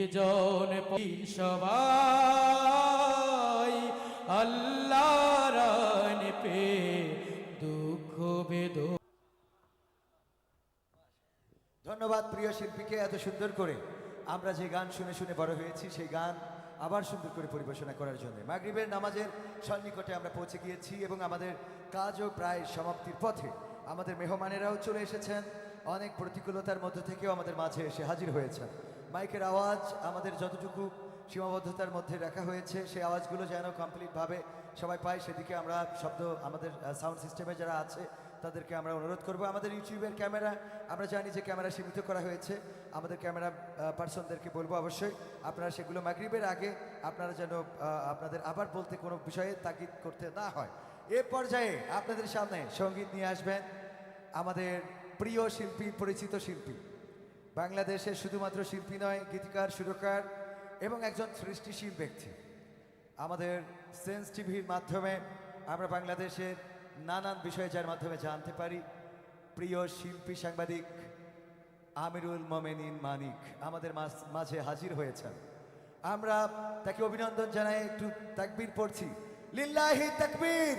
জন আল্লাহর পে দুঃখ বেদ ধন্যবাদ প্রিয় শিল্পীকে এত সুন্দর করে। আমরা যে গান শুনে শুনে বড় হয়েছি, সেই গান আবার সুন্দর করে পরিবেশনা করার জন্য। মাগরিবের নামাজের সন্নিকটে আমরা পৌঁছে গিয়েছি এবং আমাদের কাজও প্রায় সমাপ্তির পথে। আমাদের মেহমানেরাও চলে এসেছেন। অনেক প্রতিকূলতার মধ্য থেকেও আমাদের মাঝে এসে হাজির হয়েছেন। মাইকের আওয়াজ আমাদের যতটুকু সীমাবদ্ধতার মধ্যে রাখা হয়েছে, সেই আওয়াজগুলো যেন কমপ্লিটভাবে সবাই পায়, সেদিকে আমরা শব্দ আমাদের সাউন্ড সিস্টেমে যারা আছে, তাদেরকে আমরা অনুরোধ করব। আমাদের ইউটিউবের ক্যামেরা, আমরা জানি যে ক্যামেরা সীমিত করা হয়েছে। আমাদের ক্যামেরা পার্সনদেরকে বলব অবশ্যই, আপনারা সেগুলো মাগরিবের আগে আপনারা যেন আপনাদের আবার বলতে কোনো বিষয়ে তাগিদ করতে না হয়। এ পর্যায়ে আপনাদের সামনে সংগীত নিয়ে আসবেন আমাদের প্রিয় শিল্পী, পরিচিত শিল্পী। বাংলাদেশের শুধুমাত্র শিল্পী নয়, গীতিকার, সুরকার এবং একজন সৃষ্টিশীল ব্যক্তি। আমাদের সেন্স টিভির মাধ্যমে আমরা বাংলাদেশের নানান বিষয়ে যার মাধ্যমে জানতে পারি। প্রিয় শিল্পী সাংবাদিক আমিরুল মোমেনিন মানিক আমাদের মাঝ- মাঝে হাজির হয়েছেন। আমরা তাকে অভিনন্দন জানাই, একটু তাকবির পড়ছি। লিল্লাহি তাকবির!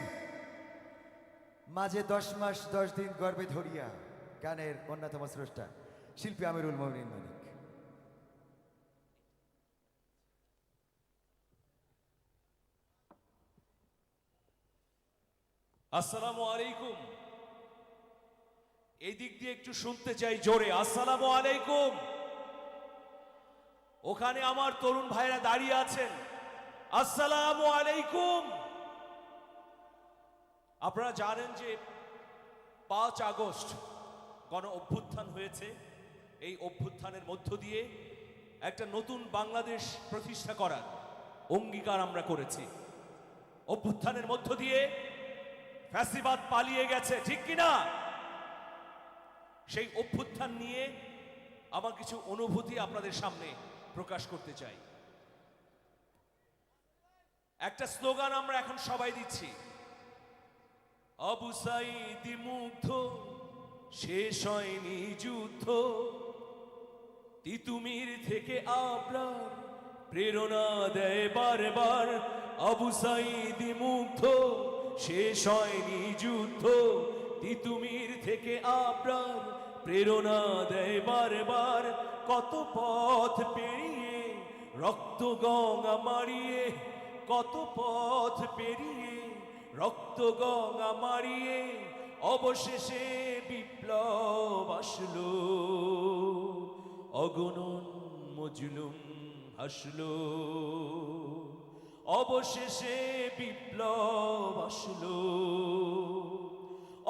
মাঝে দশ মাস, দশ দিন গর্বে ধরিয়া গানের অন্যতম স্রষ্টা। শিল্পী আমিরুল মোমিন মানিক। আসসালামু আলাইকুম। এই দিক দিয়ে একটু শুনতে চাই জোরে। আসসালামু আলাইকুম। ওখানে আমার তরুণ ভাইরা দাঁড়িয়ে আছেন। আসসালামু আলাইকুম। আপনারা জানেন যে পাঁচ আগস্ট গণ অভ্যুত্থান হয়েছে। এই অভ্যুত্থানের মধ্য দিয়ে একটা নতুন বাংলাদেশ প্রতিষ্ঠা করার অঙ্গীকার আমরা করেছি। অভ্যুত্থানের মধ্য দিয়ে ফ্যাসিবাদ পালিয়ে গেছে, ঠিক কিনা? সেই অভ্যুত্থান নিয়ে আমার কিছু অনুভূতি আপনাদের সামনে প্রকাশ করতে চাই। একটা স্লোগান আমরা এখন সবাই দিচ্ছি। আবু সাইদি মুগ্ধ, শেষ হয়নি যুদ্ধ। তিতুমির থেকে আপনার প্রেরণা দেয় বারবার। আবু সাইদি মুগ্ধ, শেষ হয়নি যুদ্ধ। তিতুমির থেকে আপনার প্রেরণা দেয় বারবার। কত পথ পেরিয়ে, রক্ত গঙ্গা মারিয়ে, কত পথ পেরিয়ে, রক্ত গঙ্গা মারিয়ে, অবশেষে বিপ্লব আসলো। অগণন মজলুম হাসল অবশেষে বিপ্লব আসল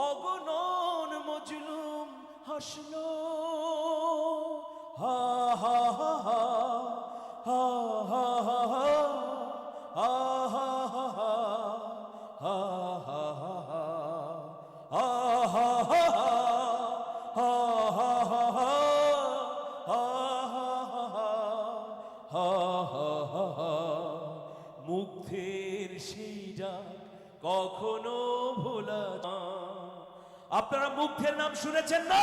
অগণন মজলুম হাসল হা হা হা হা হা হা হা মুগ্ধের সেই ডাক কখনো ভোলা। আপনারা মুগ্ধের নাম শুনেছেন না?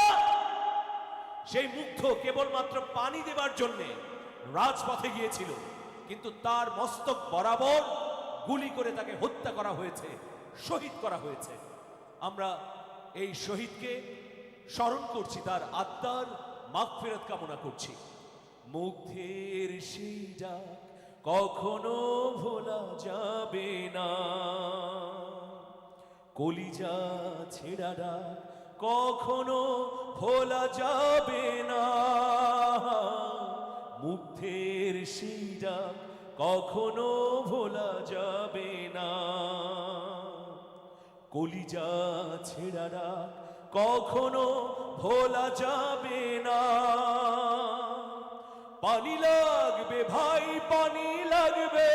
সেই মুগ্ধ কেবলমাত্র পানি দেবার জন্য রাজপথে গিয়েছিল, কিন্তু তার মস্তক বরাবর গুলি করে তাকে হত্যা করা হয়েছে, শহীদ করা হয়েছে। আমরা এই শহীদকে স্মরণ করছি, তার আত্মার মাগফিরাত কামনা করছি। মুগ্ধের সেই ডাক কখনো ভোলা যাবে না। কলিজা ছেড়া ডাক কখনো ভোলা যাবে না। মুগ্ধের ডাক কখনো ভোলা যাবে না। কলিজা ছেড়া ডাক কখনো ভোলা যাবে না। পানি লাগবে ভাই, পানি লাগবে।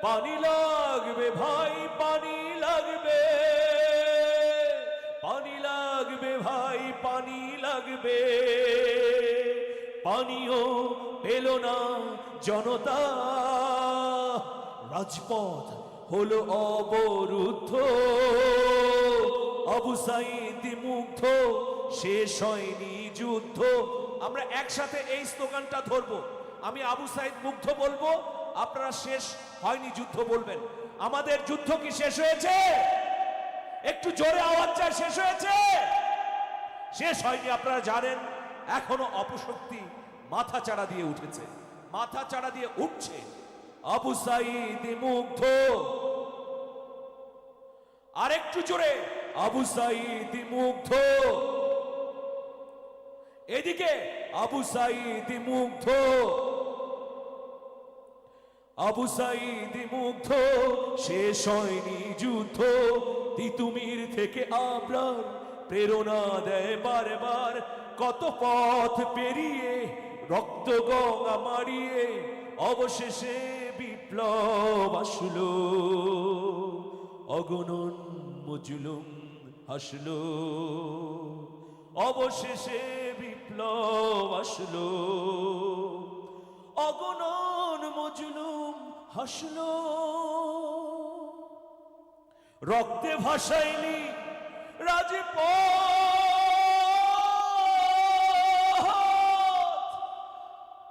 পানি লাগবে ভাই, পানি লাগবে। পানি লাগবে ভাই, পানি লাগবে। পানিও পেল না জনতা। রাজপথ হলো অবরুদ্ধ। অবু সাইদি মুগ্ধ, শেষ হয়নি যুদ্ধ। আমরা একসাথে এই স্লোগানটা ধরবো। আমি আবু সাইদ মুগ্ধ বলব, আপনারা শেষ হয়নি যুদ্ধ বলবেন। আমাদের যুদ্ধ কি শেষ হয়েছে? একটু জোরে আওয়াজ চাই, শেষ হয়েছে? শেষ হয়নি, আপনারা জানেন, এখনও অপশক্তি মাথা চাড়া দিয়ে উঠেছে। মাথা চাড়া দিয়ে উঠছে। আবু সাইদ মুগ্ধ। আর একটু জোরে, আবু সাইদ মুগ্ধ। এদিকে আবু সাইদ মুগ্ধ। আবু সাইদ মুগ্ধ, শেষ হয়নি যুদ্ধ। তিতুমির থেকে আপনার প্রেরণা দেয় বারবার। কত পথ পেরিয়ে, রক্ত গঙ্গা মারিয়ে, অবশেষে বিপ্লব আসলো। অগণন মজুলুম হাসলো। অবশেষে বিপ্লব আসলো। অগণন মজলুম হাসলো। রক্তে ভাসাইনি রাজীব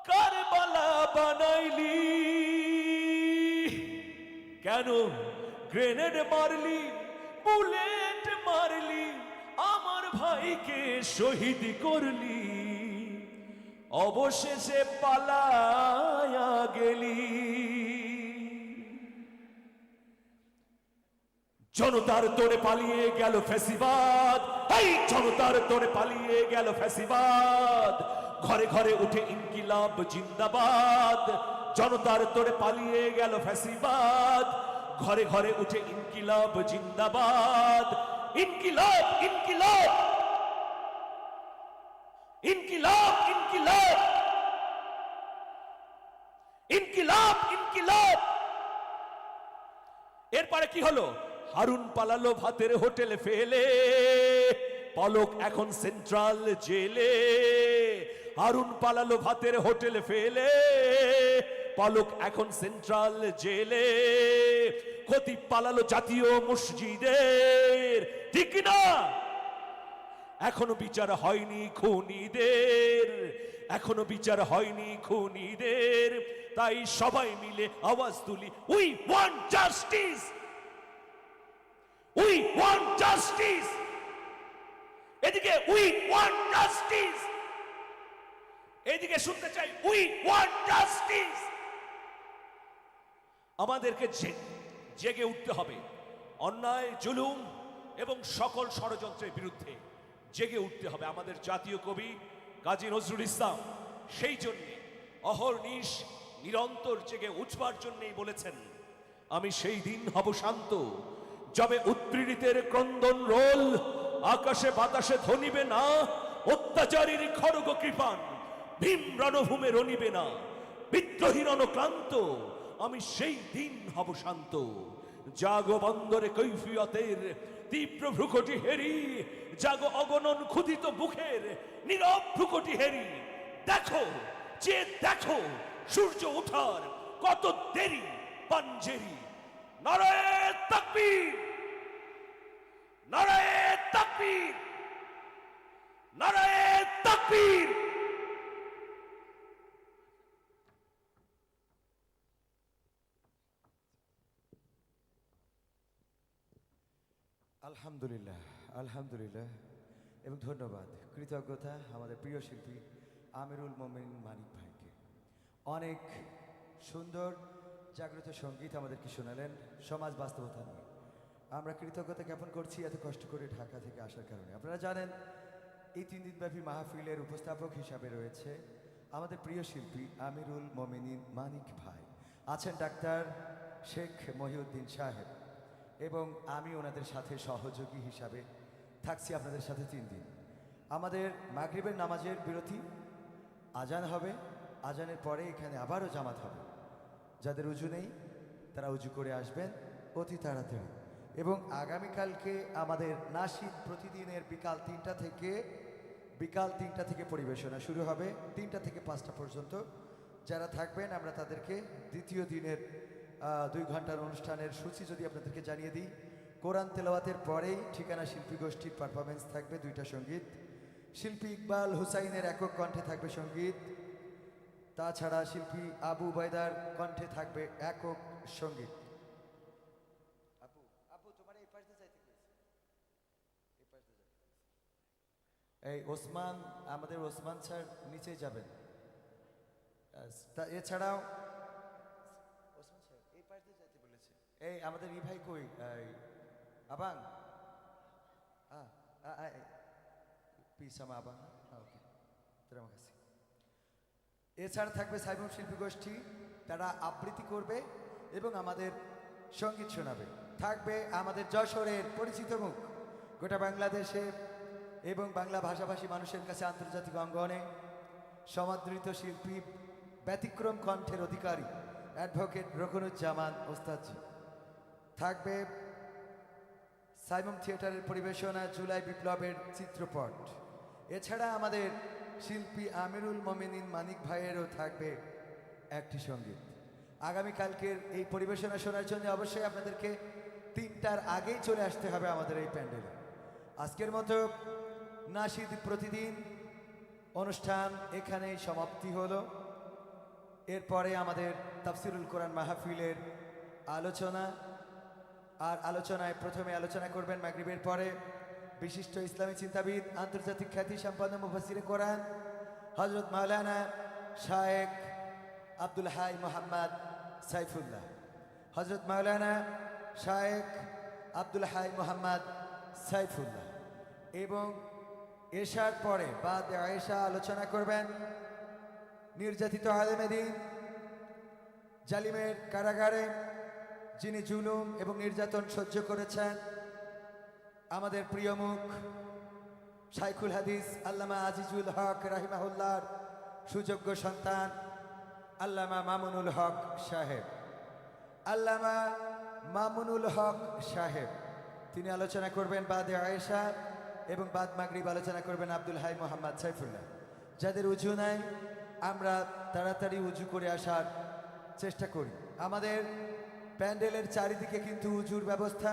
কারবালা বানাইলি। কেন গ্রেনেড মারলি? মারলি ভাইকে শহীদ করলি, অবশেষে পালায়া গেলি। জনতার তোরে পালিয়ে গেল ফেসিবাদ এই জনতার তোরে পালিয়ে গেল ফেসিবাদ ঘরে ঘরে উঠে ইনকিলাব জিন্দাবাদ, জনতার তোরে পালিয়ে গেল ফেসিবাদ ঘরে ঘরে উঠে ইনকিলাব জিন্দাবাদ। ইনকিলাব ইনকিলাব! ইনকিলাব ইনকিলাব। ইনকিলাব ইনকিলাব। এরপরে কি হলো? হারুন পালালো ভাতের হোটেলে ফেলে। পলক এখন সেন্ট্রাল জেলে। হারুন পালালো ভাতের হোটেলে ফেলে। পলক এখন সেন্ট্রাল জেলে। খতিব পালালো জাতীয় মসজিদের। ঠিক না? এখনও বিচার হয়নি খুনিদের, এখনও বিচার হয়নি খুনিদের। তাই সবাই মিলে আওয়াজ তুলি we want justice we want justice এদিকে উই ওয়ান্ট জাস্টিস এদিকে শুনতে চাই উই ওয়ান্ট জাস্টিস আমাদেরকে জেগে উঠতে হবে। অন্যায়, জুলুম এবং সকল ষড়যন্ত্রের বিরুদ্ধে। জেগে উঠতে হবে আমাদের জাতীয় কবি কাজী নজরুল ইসলাম। সেই জন্যে অহর্নিশ নিরন্তর জেগে উঠবার জন্যই বলেছেন, আমি সেই দিন হব শান্ত, যবে উৎপীড়িতের ক্রন্দন রোল, আকাশে বাতাসে ধনিবে না, অত্যাচারীর খড়গ কৃপান, ভীম রণভূমে রনিবে না, বিদ্রোহী রণক্লান্ত, আমি সেই দিন হব শান্ত। জাগো বন্দরে কৈফিয়তের তীব্র ভ্রুকটি হেরি, জাগো অগণন ক্ষুধিত বুকের নীরব ভ্রুকটি হেরি। দেখো, যে দেখো, সূর্য ওঠার কত দেরি পাঞ্জেরি নারায়ণ তাকবীর! নারায়ণ তাকবীর! নারায়ণ তাকবীর! আলহামদুলিল্লাহ আলহামদুলিল্লাহ। এবং ধন্যবাদ, কৃতজ্ঞতা আমাদের প্রিয় শিল্পী আমিরুল মোমিন মানিক ভাইকে। অনেক সুন্দর, জাগ্রত সংগীত আমাদেরকে শোনালেন সমাজ বাস্তবতা নিয়ে। আমরা কৃতজ্ঞতা জ্ঞাপন করছি এত কষ্ট করে ঢাকা থেকে আসার কারণে। আপনারা জানেন, এই তিন দিনব্যাপী মাহফিলের উপস্থাপক হিসাবে রয়েছে আমাদের প্রিয় শিল্পী আমিরুল মোমিনিন মানিক ভাই। আছেন ডাক্তার শেখ মহিউদ্দিন সাহেব। এবং আমি ওনাদের সাথে সহযোগী হিসাবে থাকছি আপনাদের সাথে তিন দিন। আমাদের মাগরিবের নামাজের বিরতি। আজান হবে। আজানের পরে এখানে আবারও জামাত হবে। যাদের উজু নেই, তারা উজু করে আসবেন। অতি তাড়াতাড়ি। এবং আগামীকালকে আমাদের নাসিদ প্রতিদিনের বিকাল তিনটা থেকে, বিকাল তিনটা থেকে পরিবেশনা শুরু হবে। তিনটা থেকে পাঁচটা পর্যন্ত যারা থাকবেন, আমরা তাদেরকে দ্বিতীয় দিনের দুই ঘণ্টার অনুষ্ঠানের সূচি যদি আপনাদেরকে জানিয়ে দিই, কোরআন তেলাওয়াতের পরেই ঠিকানা শিল্পী গোষ্ঠীর পারফরমেন্স থাকবে দুইটা সংগীত। শিল্পী ইকবাল হুসাইনের একক কণ্ঠে থাকবে সংগীত। তাছাড়া শিল্পী আবু বাইদার কণ্ঠে থাকবে একক সংগীত। আপু এই এই ওসমান, আমাদের ওসমান স্যার নিচে যাবেন। এছাড়াও ওসমান স্যার এই পাশ দিয়ে যাইতে বলেছে এই, আমাদের ই ভাই কই আবাং okay. Terima kasih. এছাড়া থাকবে সাইবম শিল্পী গোষ্ঠী, তারা আবৃত্তি করবে এবং আমাদের সংগীত শোনাবে। থাকবে আমাদের যশোরের পরিচিত মুখ। গোটা বাংলাদেশে এবং বাংলা ভাষাভাষী মানুষের কাছে আন্তর্জাতিক অঙ্গনে সমাদৃত শিল্পী ব্যতিক্রম কণ্ঠের অধিকারী অ্যাডভোকেট রকনুজ্জামান ওস্তাদজি। থাকবে সাইমন থিয়েটারের পরিবেশনা জুলাই বিপ্লবের চিত্রপট। এছাড়া আমাদের শিল্পী আমিরুল মমিনিন মানিক ভাইয়েরও থাকবে একটি সংগীত। আগামীকালকের এই পরিবেশনা শোনার জন্য অবশ্যই আপনাদেরকে তিনটার আগেই চলে আসতে হবে আমাদের এই প্যান্ডেলে। আজকের মতো নাসিদ প্রতিদিন অনুষ্ঠান এখানেই সমাপ্তি হলো। এরপরে আমাদের তাফসিরুল কোরআন মাহফিলের আলোচনা আর আলোচনায় প্রথমে আলোচনা করবেন মাগরিবের পরে বিশিষ্ট ইসলামী চিন্তাবিদ, আন্তর্জাতিক খ্যাতি সম্পন্ন মুফাসিরে কোরআন হজরত মাওলানা শায়েক আব্দুল হাই মোহাম্মদ সাইফুল্লাহ। হজরত মাওলানা শায়েক আব্দুল হাই মোহাম্মদ সাইফুল্লাহ। এবং এশার পরে বাদ আয়েশা আলোচনা করবেন নির্যাতিত আলেমেদিন জালিমের কারাগারে যিনি জুলুম এবং নির্যাতন সহ্য করেছেন, আমাদের প্রিয় মুখ, শাইখুল হাদিস, আল্লামা আজিজুল হক রাহিমাহুল্লার সুযোগ্য সন্তান, আল্লামা মামুনুল হক সাহেব। আল্লামা মামুনুল হক সাহেব, তিনি আলোচনা করবেন বাদে আয়েশা এবং বাদ মাগরিব আলোচনা করবেন আব্দুল হাই মোহাম্মদ সাইফুল্লাহ। যাদের উজু নাই, আমরা তাড়াতাড়ি উজু করে আসার চেষ্টা করি। আমাদের প্যান্ডেলের চারিদিকে কিন্তু উজুর ব্যবস্থা,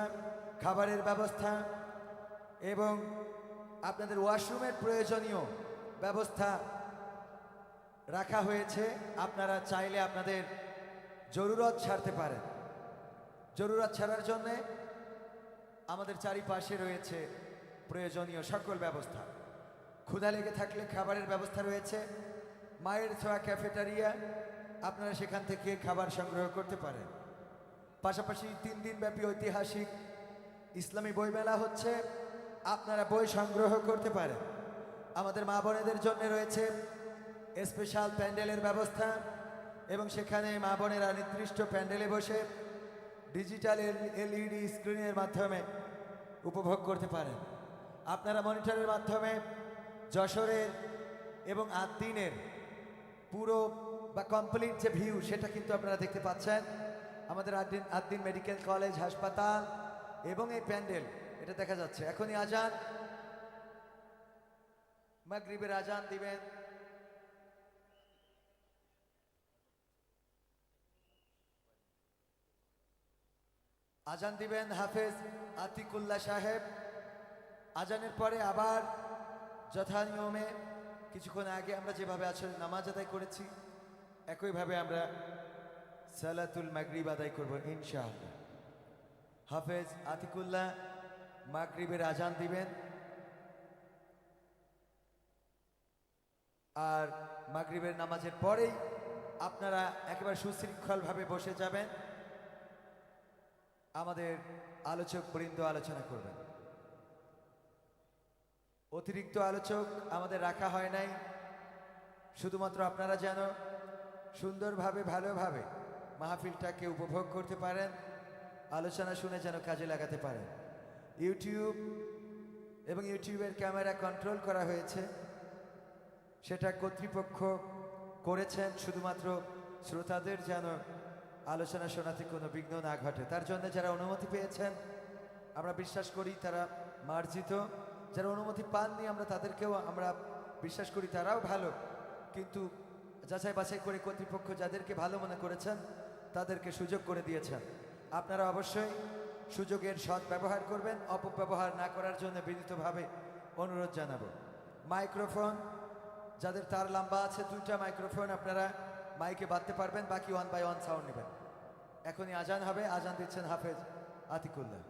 খাবারের ব্যবস্থা এবং আপনাদের ওয়াশরুমের প্রয়োজনীয় ব্যবস্থা রাখা হয়েছে। আপনারা চাইলে আপনাদের জরুরত ছাড়তে পারেন। জরুরত ছাড়ার জন্যে আমাদের চারিপাশে রয়েছে প্রয়োজনীয় সকল ব্যবস্থা। ক্ষুধা লেগে থাকলে খাবারের ব্যবস্থা রয়েছে। মায়ের ছোঁয়া ক্যাফেটারিয়া আপনারা সেখান থেকে খাবার সংগ্রহ করতে পারেন। পাশাপাশি তিন দিন ব্যাপী ঐতিহাসিক ইসলামী বইমেলা হচ্ছে, আপনারা বই সংগ্রহ করতে পারেন। আমাদের মা বোনেদের জন্য রয়েছে স্পেশাল প্যান্ডেলের ব্যবস্থা এবং সেখানে মা বোনেরা নির্দিষ্ট প্যান্ডেলে বসে ডিজিটাল এলইডি স্ক্রিনের মাধ্যমে উপভোগ করতে পারেন। আপনারা মনিটরের মাধ্যমে যশোরের এবং আদিনের পুরো বা কমপ্লিট যে ভিউ সেটা কিন্তু আপনারা দেখতে পাচ্ছেন। আমাদের আদিন আদিন মেডিকেল কলেজ, হাসপাতাল এবং এই প্যান্ডেল। এটা দেখা যাচ্ছে। এখনই আজান। মাগরিবের আজান দিবেন। আজান দিবেন হাফেজ আতিকুল্লাহ সাহেব। আজানের পরে আবার যথা নিয়মে কিছুক্ষণ আগে আমরা যেভাবে আসলে নামাজ আদায় করেছি, একইভাবে আমরা সালাতুল মাগরিব আদায় করব ইনশাআল্লাহ। হাফেজ আতিকুল্লাহ মাগরিবের আজান দিবেন। আর মাগরিবের নামাজের পরেই আপনারা একেবারে সুশৃঙ্খলভাবে বসে যাবেন। আমাদের আলোচক বৃন্দ আলোচনা করবেন। অতিরিক্ত আলোচক আমাদের রাখা হয় নাই। শুধুমাত্র আপনারা যেন সুন্দরভাবে, ভালোভাবে মাহফিলটাকে উপভোগ করতে পারেন, আলোচনা শুনে যেন কাজে লাগাতে পারেন। ইউটিউব এবং ইউটিউবের ক্যামেরা কন্ট্রোল করা হয়েছে। সেটা কর্তৃপক্ষ করেছেন, শুধুমাত্র শ্রোতাদের যেন আলোচনা শোনাতে কোনো বিঘ্ন না ঘটে। তার জন্য যারা অনুমতি পেয়েছেন, আমরা বিশ্বাস করি তারা মার্জিত। যারা অনুমতি পাননি, আমরা তাদেরকেও আমরা বিশ্বাস করি তারাও ভালো। কিন্তু যাচাই বাছাই করে কর্তৃপক্ষ যাদেরকে ভালো মনে করেছেন তাদেরকে সুযোগ করে দিয়েছেন। আপনারা অবশ্যই সুযোগের সৎ ব্যবহার করবেন, অপব্যবহার না করার জন্য বিনীতভাবে অনুরোধ জানাব। মাইক্রোফোন, যাদের তার লম্বা আছে, দুইটা মাইক্রোফোন আপনারা মাইকে বাঁধতে পারবেন, বাকি ওয়ান বাই ওয়ান সাউন্ড নেবেন। এখনই আজান হবে, আজান দিচ্ছেন হাফেজ আতিকুল্লাহ।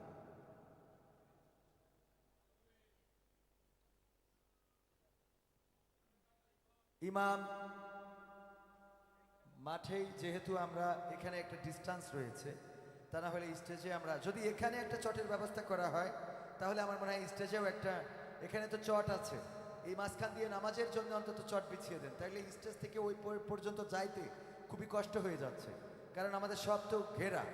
ইমাম মাঠেই যেহেতু আমরা এখানে একটা ডিস্টেন্স রয়েছে, তা না হলে স্টেজে আমরা, যদি এখানে একটা চটের ব্যবস্থা করা হয়, তাহলে আমার মনে হয় স্টেজেও একটা, এখানে তো চট আছে। এই মাঝখান দিয়ে নামাজের জন্য অন্তত চট বিছিয়ে দেন। তাহলে স্টেজ থেকে ওই পর- পর্যন্ত যাইতে খুবই কষ্ট হয়ে যাচ্ছে। কারণ আমাদের সব তো ঘেরা।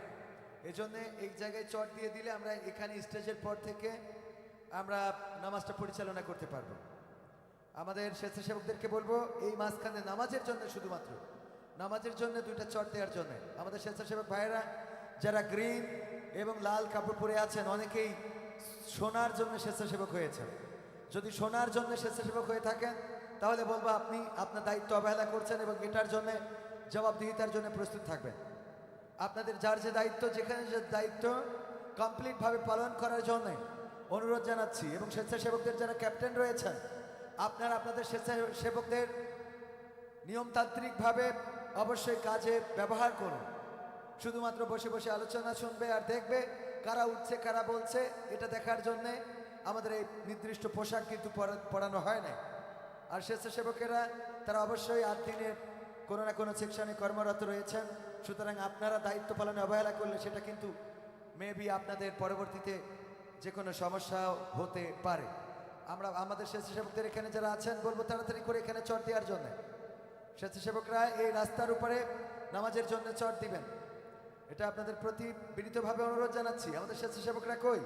এজন্যে এই জায়গায় চট দিয়ে দিলে আমরা এখানে স্টেজের পর থেকে আমরা নামাজটা পরিচালনা করতে পারব। আমাদের স্বেচ্ছাসেবকদেরকে বলব, এই মাঝখানে নামাজের জন্য শুধুমাত্র নামাজের জন্য দুইটা চট দেওয়ার জন্য। আমাদের স্বেচ্ছাসেবক ভাইয়েরা, যারা গ্রিন এবং লাল কাপড় পরে আছেন, অনেকেই সোনার জন্য স্বেচ্ছাসেবক হয়েছেন। যদি সোনার জন্য স্বেচ্ছাসেবক হয়ে থাকেন, তাহলে বলব আপনি আপনার দায়িত্ব অবহেলা করছেন এবং এটার জন্য, জবাবদিহিতার জন্য প্রস্তুত থাকবেন। আপনাদের যার যে দায়িত্ব, যেখানে যে দায়িত্ব কমপ্লিটভাবে পালন করার জন্য অনুরোধ জানাচ্ছি এবং স্বেচ্ছাসেবকদের যারা ক্যাপ্টেন রয়েছেন, আপনারা আপনাদের স্বেচ্ছাসেবকদের নিয়মতান্ত্রিকভাবে অবশ্যই কাজে ব্যবহার করুন। শুধুমাত্র বসে বসে আলোচনা শুনবে আর দেখবে কারা উঠছে, কারা বলছে, এটা দেখার জন্যে আমাদের এই নির্দিষ্ট পোশাক কিন্তু পরানো হয় না আর স্বেচ্ছাসেবকেরা, তারা অবশ্যই আট দিনের কোনো না কোনো সেকশনে কর্মরত রয়েছেন। সুতরাং আপনারা দায়িত্ব পালনে অবহেলা করলে সেটা কিন্তু মেবি আপনাদের পরবর্তীতে যে কোনো সমস্যা হতে পারে। আমরা, আমাদের স্বেচ্ছাসেবকদের এখানে যারা আছেন, বলব তাড়াতাড়ি করে এখানে চট দেওয়ার জন্য। স্বেচ্ছাসেবকরা এই রাস্তার উপরে নামাজের জন্য চট দিবেন। এটা আপনাদের প্রতি বিনীতভাবে অনুরোধ জানাচ্ছি। আমাদের স্বেচ্ছাসেবকরা কই?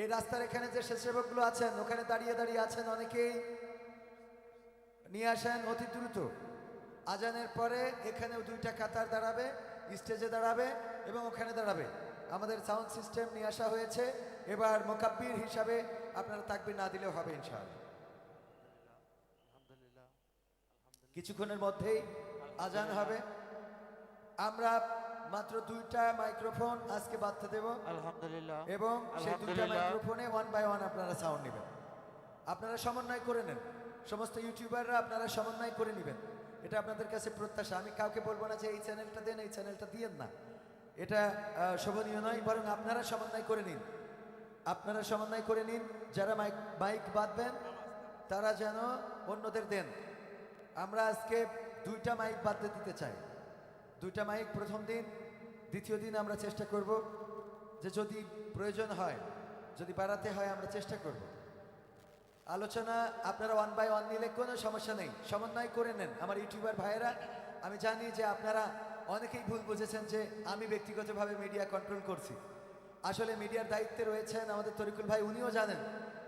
এই রাস্তার এখানে যে স্বেচ্ছাসেবকগুলো আছেন, ওখানে দাঁড়িয়ে দাঁড়িয়ে আছেন অনেকেই। নিয়ে আসেন অতি দ্রুত। আজানের পরে এখানেও দুইটা কাতার দাঁড়াবে, স্টেজে দাঁড়াবে এবং ওখানে দাঁড়াবে। আমাদের সাউন্ড সিস্টেম নিয়ে আসা হয়েছে। এবার মোকাব্বির হিসাবে আপনারা তাকবির না দিলেও হবে ইনশাআল্লাহ। কিছুক্ষণের মধ্যেই আজান হবে। আমরা মাত্র দুইটা মাইক্রোফোন আজকে বাঁধতে দেব। আলহামদুলিল্লাহ। এবং সেই দুইটা মাইক্রোফোনে ওয়ান বাই ওয়ান আপনারা সাউন্ড নেবেন। আপনারা সমন্বয় করে নেন। সমস্ত ইউটিউবাররা আপনারা সমন্বয় করে নেবেন। এটা আপনাদের কাছে প্রত্যাশা। আমি কাউকে বলব না যে এই চ্যানেলটা দেন এই চ্যানেলটা দিয়েন না। এটা শোভনীয় নয় বরং আপনারা সমন্বয় করে নিন। আপনারা সমন্বয় করে নিন। যারা মাইক বাইক বাঁধবেন তারা যেন অন্যদের দেন। আমরা আজকে দুইটা মাইক বাঁধতে দিতে চাই। দুইটা মাইক প্রথম দিন, দ্বিতীয় দিন আমরা চেষ্টা করব যে যদি প্রয়োজন হয়, যদি বাড়াতে হয়, আমরা চেষ্টা করব। আলোচনা আপনারা ওয়ান বাই ওয়ান নিলে কোনো সমস্যা নেই। সমন্বয় করে নেন। আমার ইউটিউবার ভাইয়েরা, আমি জানি যে আপনারা অনেকেই ভুল বুঝেছেন যে আমি ব্যক্তিগতভাবে মিডিয়া কন্ট্রোল করছি। আসলে মিডিয়ার দায়িত্বে রয়েছেন আমাদের তরিকুল ভাই, উনিও জানেন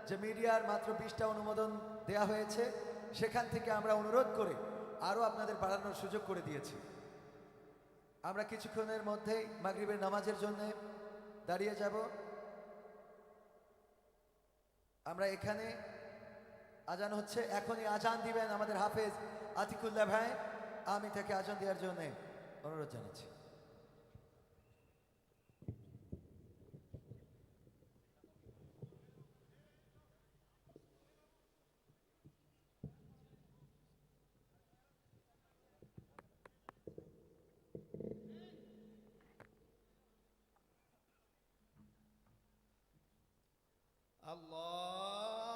যে মিডিয়ার মাত্র বিশটা অনুমোদন দেয়া হয়েছে। সেখান থেকে আমরা অনুরোধ করে আরও আপনাদের বাড়ানোর সুযোগ করে দিয়েছি। আমরা কিছুক্ষণের মধ্যেই মাগরিবের নামাজের জন্য দাঁড়িয়ে যাব। আমরা এখানে আজান হচ্ছে, এখনই আজান দিবেন আমাদের হাফেজ আতিকুল্লাহ ভাই। আমি তাকে আজান দেওয়ার জন্য অনুরোধ জানাচ্ছি।